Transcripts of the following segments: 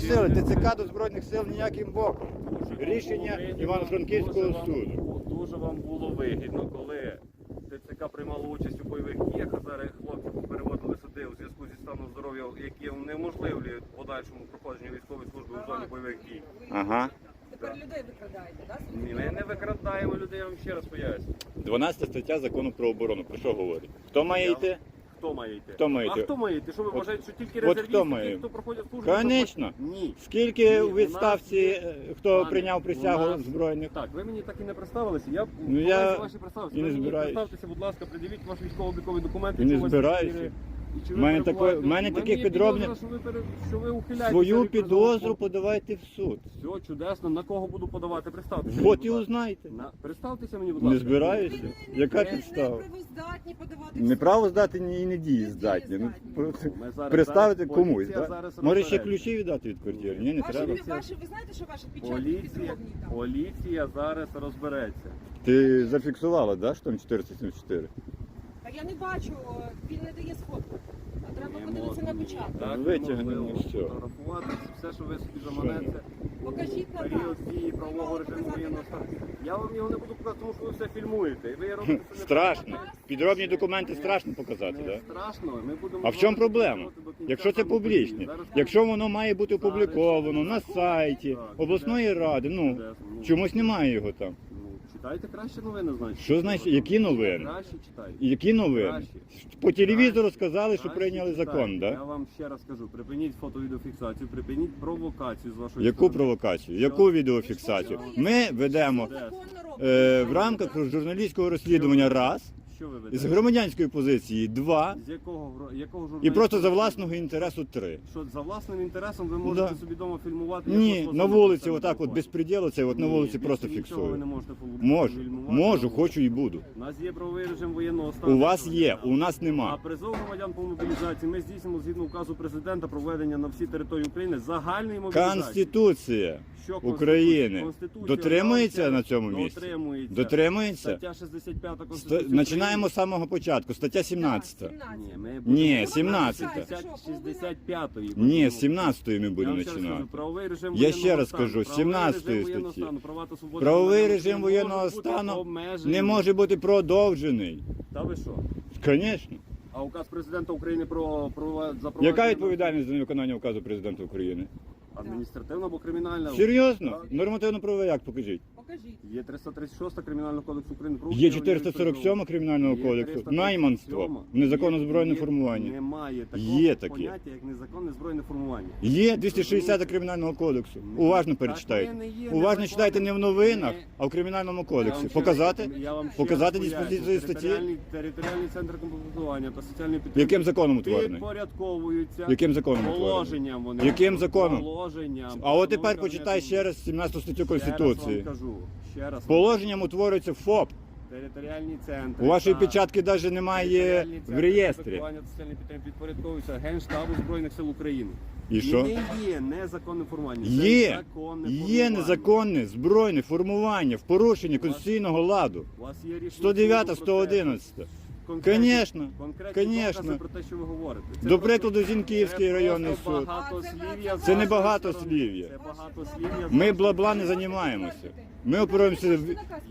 Сили, ТЦК до Збройних сил ніяким боком. Рішення Івано-Франківського суду. Дуже вам було вигідно, коли ТЦК приймало участь у бойових діях, а зараз хлопців переводили сюди у зв'язку зі станом здоров'я, які унеможливлюють подальшому проходженню військової служби у зоні бойових дій. Ага. Тепер людей викрадаєте, так? Ні, Ми не викрадаємо людей, я вам ще раз поясню. 12 стаття закону про оборону. Про що говорить? Хто має йти? Хто має йти? Хто має А хто має йти? Що ви От- вважаєте, що тільки резервісти, хто має? ті, хто проходять службу? Конечно. Ні. Скільки у у відставці нас- е, хто Пане, прийняв у присягу нас- збройних? Так, ви мені так і не представилися. Я Ну, я ваші представилися. і не Ви мені збираюсь. представтеся, будь ласка, придивіть ваш військово-обліковий документ. І не якщо у вас збираюся. є- і чи ви мене перебуваєте- такої- в мене У таких є підозра, Що ви, пере- що ви ухиляєтеся Свою від підозру подавайте в суд. Все чудесно. На кого буду подавати? Представтеся. От і будь ласка. узнайте. На... Представтеся мені, будь Не ласка. збираюся. Яка підстава? Не правоздатні подавати. Не право здати ні і не. Ну, просто Ми зараз- Представити зараз комусь, поліція зараз Може ще розбереться. ключі віддати від квартири? Ні, не Ваші, треба. ваші, ви знаєте, що ваші печатки Поліція, підробні там? поліція зараз розбереться. Ти зафіксувала, да, що там 474? А я не бачу, він не дає сфотку. А треба подивитися на печатку. Так, Витягнемо все. все, що ви собі заманете. Покажіть на Період нас. дії правового режиму воєнного стану. Я вам його не буду показати, тому що ви все фільмуєте. І ви робите це не Страшно. Підробні документи страшно показати, Не так? страшно. Ми будемо А в чому проблема? Якщо це публічне, якщо воно має бути опубліковано на сайті обласної ради, ну Ну, чомусь немає його там. Читайте краще новини, значить. Що значить, які новини? Краще читайте. Які новини? Краще. По телевізору Краще. сказали, що Краще прийняли читайте. закон, Я вам ще раз кажу, припиніть фото-відеофіксацію, припиніть провокацію з вашої Яку сторони. провокацію? Яку відеофіксацію? Ми ведемо Законно е, в рамках журналістського розслідування раз, Що ви ведете? з громадянської позиції два, З якого, гро- якого і просто за власного інтересу три. Що за власним інтересом ви можете Да. собі вдома фільмувати? як Ні, вас на вулиці, отак от виходить? безпреділу, це от на Ні, вулиці більше просто нічого ви не фіксую. можете фу- Можу, фільмувати. можу, хочу і буду. У нас є правовий режим воєнного стану. У вас є, у нас А нема. призов громадян по мобілізації ми здійснимо згідно указу президента проведення на всій території України загальної мобілізації. Конституція Що Конституція? України Конституція, дотримується на цьому місці? Дотримується. Дотримується? Стаття 65 Ста- Конституції. Починаємо з самого початку. Стаття 17. України. Ні, ми Ні, будемо- 17. 65-ї. Ні, з 17 ми будемо починати. правовий режим Я воєнного ще раз стану, кажу, правовий 17 режим воєнного статті. стану, права та свободи Правовий громадян режим не воєнного можуть бути стану обмежені. не може бути продовжений. Та ви що? Звісно. А указ президента України про, про запровадження... Яка відповідальність за невиконання указу президента України? Адміністративна або кримінальна? Серйозно? Нормативно-правовий акт покажіть. Покажіть. Є 336 Кримінального кодексу України. про Є 447 кримінального Є кодексу, 337. найманство, незаконне збройне є- формування. Немає такого Є таке. поняття, як незаконне збройне формування. Є 260 кримінального кодексу. Уважно перечитайте. не Уважно читайте не в новинах, а в кримінальному Я кодексі. вам Показати? раз- я вам Показати диспозицію статті? Територіальний, центр комплектування та соціальної підтримки. Яким законом утворений? Підпорядковуються Яким законом утворений? положенням вони. Яким законом? Положенням. А от тепер почитай ще раз 17 статтю Ще раз Конституції. Кажу. Ще раз. Положенням утворюється ФОП. Територіальні центри. У вашої печатки навіть немає в реєстрі. соціальної підтримки підпорядковуються Генштабу Збройних сил України. І що? не є незаконне формування. це Є, законне є формування. незаконне збройне формування в порушенні конституційного ладу. У вас є рішення 109, суду про те, 111. Конкретні- Конечно, конкретні конечно. докази про те, що ви говорите. Це До просто- прикладу, Зінківський просто районний суд. багатослів'я з Це не вашої багатослів'я. сторони. Це багатослів'я з Ми бла-бла не займаємося. Ми опираємося в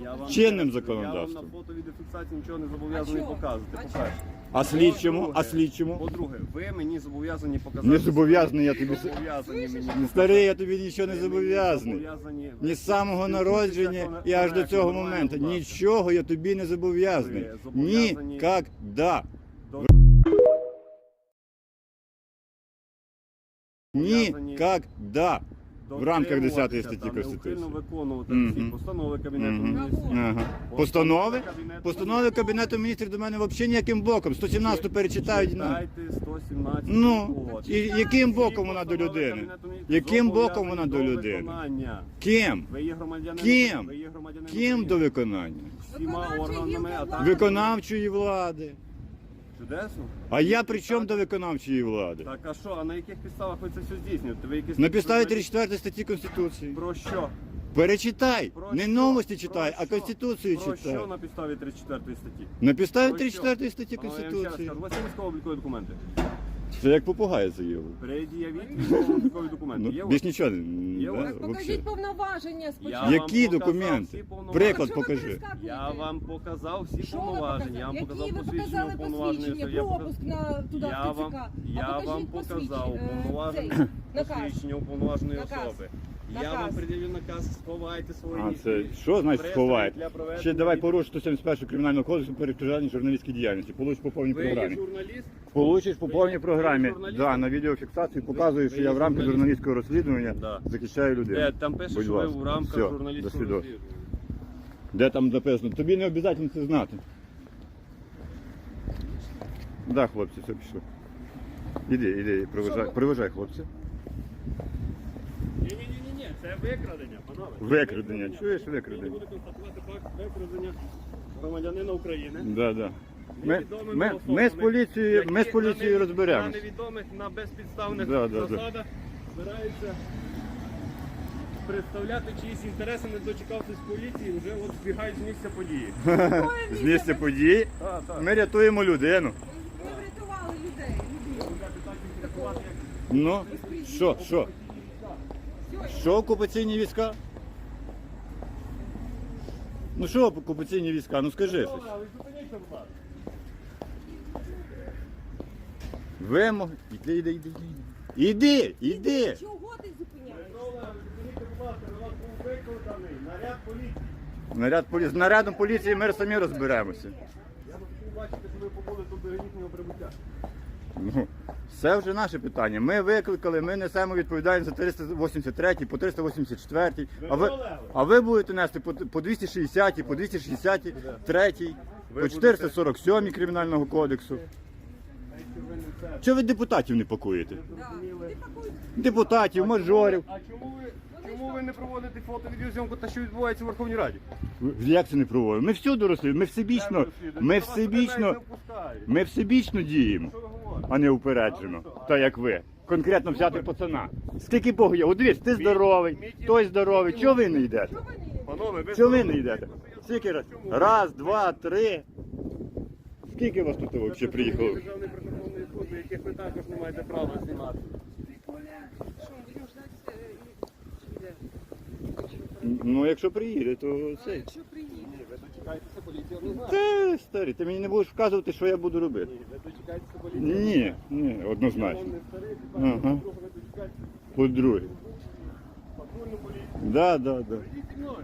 Я вам чинним законодавством. Я вам на фото відеофіксації нічого не зобов'язаний А чого? показувати. А По-перше. А слідчому, а слідчому. По-друге, ви мені зобов'язані показати. Не зобов'язаний я тобі. Зобов'язані мені. Старий, я тобі нічого не зобов'язаний. зобов'язані- Ні з самого народження і аж до цього моменту. Нічого я тобі не зобов'язаний. Ви зобов'язані- Нікогда. До- Нікогда. В рамках 10 статті та Конституції. виконувати Мгм. всі постанови Кабінету Мгм. міністрів. Ага. Постанови? Кабінету Постанови Кабінету міністрів до мене взагалі ніяким боком. 117 перечитають. ну. Читайте 117 Ну, угод. і яким Всі боком вона до постанови людини? Кабінету Міністрів Яким боком вона до людини? виконання. Ким? Ви є громадянин. Ким? Ви є громадянин Ким України. до виконання? всіма органами, а так. Виконавчої влади. Чудесно. А я при чому до виконавчої влади? Так, а що, а на яких підставах ви це все здійснюєте? Ви якісь На підставі 34 статті Конституції. Про що? Перечитай. Про Не що? новості Про читай, а що? Конституцію Про читай. що на підставі 34 статті? На підставі Про що? 34 статті А, я вам ще раз Конституції. У вас є військово-облікові документи? Це як попугай заяву. Пред'явіть військово-облікові документи. Ну, Є у більш нічого. Є у да? Так покажіть вообще. повноваження Я спочатку. вам Які показав документи? всі повноваження. Приклад Що ви покажи. перескакуєте? Я вам показав всі Що ви повноваження. Я вам показали? показав Які ви посвідчення показали уповноваженої посвідчення. Я пропуск на туди, Я в вам, ТЦК? я вам покажіть показав посвідчення, е, цей, наказ. посвідчення уповноваженої Наказ. особи. Я Наказ. вам пред'явив наказ, сховайте свої А це що значить Пристрої для проведення Ще давай від- поруч 171 кримінального кодексу перешкоджання журналістській діяльності. Получиш по повній Ви є програмі. журналіст? Получиш по повній програмі. журналіст? Да, на відеофіксації показую, що ви я є в рамках журналіст? журналістського розслідування Да. захищаю людей. Де там пише, Будь що ви ласка. в рамках до журналістського розслідування. Де там написано? Тобі не обов'язково це знати. Да, хлопці, все пішло. Іди, іди, проважай, ви- проважай хлопця. Ні, ні, ні, ні, це викрадення, панове. Викрадення, чуєш Ви викрадення? будете констатувати факт викрадення громадянина України. Да, да. Ми, невідомими ми, особами, ми з поліцією, ми з поліцією на розберемось. На невідомих, на безпідставних Да, да, да. засадах збираються представляти чиїсь інтереси, не дочекавшись поліції, вже от збігають з місця події. З місця події Так, так. ми рятуємо людину. Ви врятували людей. Ну, що, що? Що окупаційні війська? Ну що окупаційні війська? Ну скажи щось. Вимоги. Іди, іди, іди. Іди, іди. іди. Чого ти зупиняєш? Добре, зупиніться, будь ласка, на вас був викликаний наряд поліції. Наряд поліції. З нарядом поліції ми самі розберемося. Я хотів бачити, що ви побули тут до їхнього прибуття. Ну, це вже наше питання. Ми викликали, ми несемо відповідальність за 383, по 384, а ви, а ви будете нести по, по 260, по 263, по 447 Кримінального кодексу. Чого ви депутатів не пакуєте? Депутатів, мажорів. А чому ви, чому ви не проводите фото-відеозйомку та що відбувається в Верховній Раді? Як це не проводимо? Ми всюди росли, ми всебічно, ми всебічно, ми всебічно діємо, Що ви говорите? А не упереджено. Та як ви. Конкретно взяти пацана. Скільки Богу є? От дивись, ти здоровий, той здоровий. Чого ви не йдете? Чого ви не Панове, ви Чого ви не йдете? Скільки раз? Раз, два, три. Скільки вас тут взагалі приїхало? Державної прикордонної служби, яких ви також не маєте права знімати. Ну, якщо приїде, то це. якщо приїде? Це старий, ти мені не будеш вказувати, що я буду робити. Ні. Ні, однозначно. Ага. По-друге. патрульну поліцію. Да, да, да. Мною.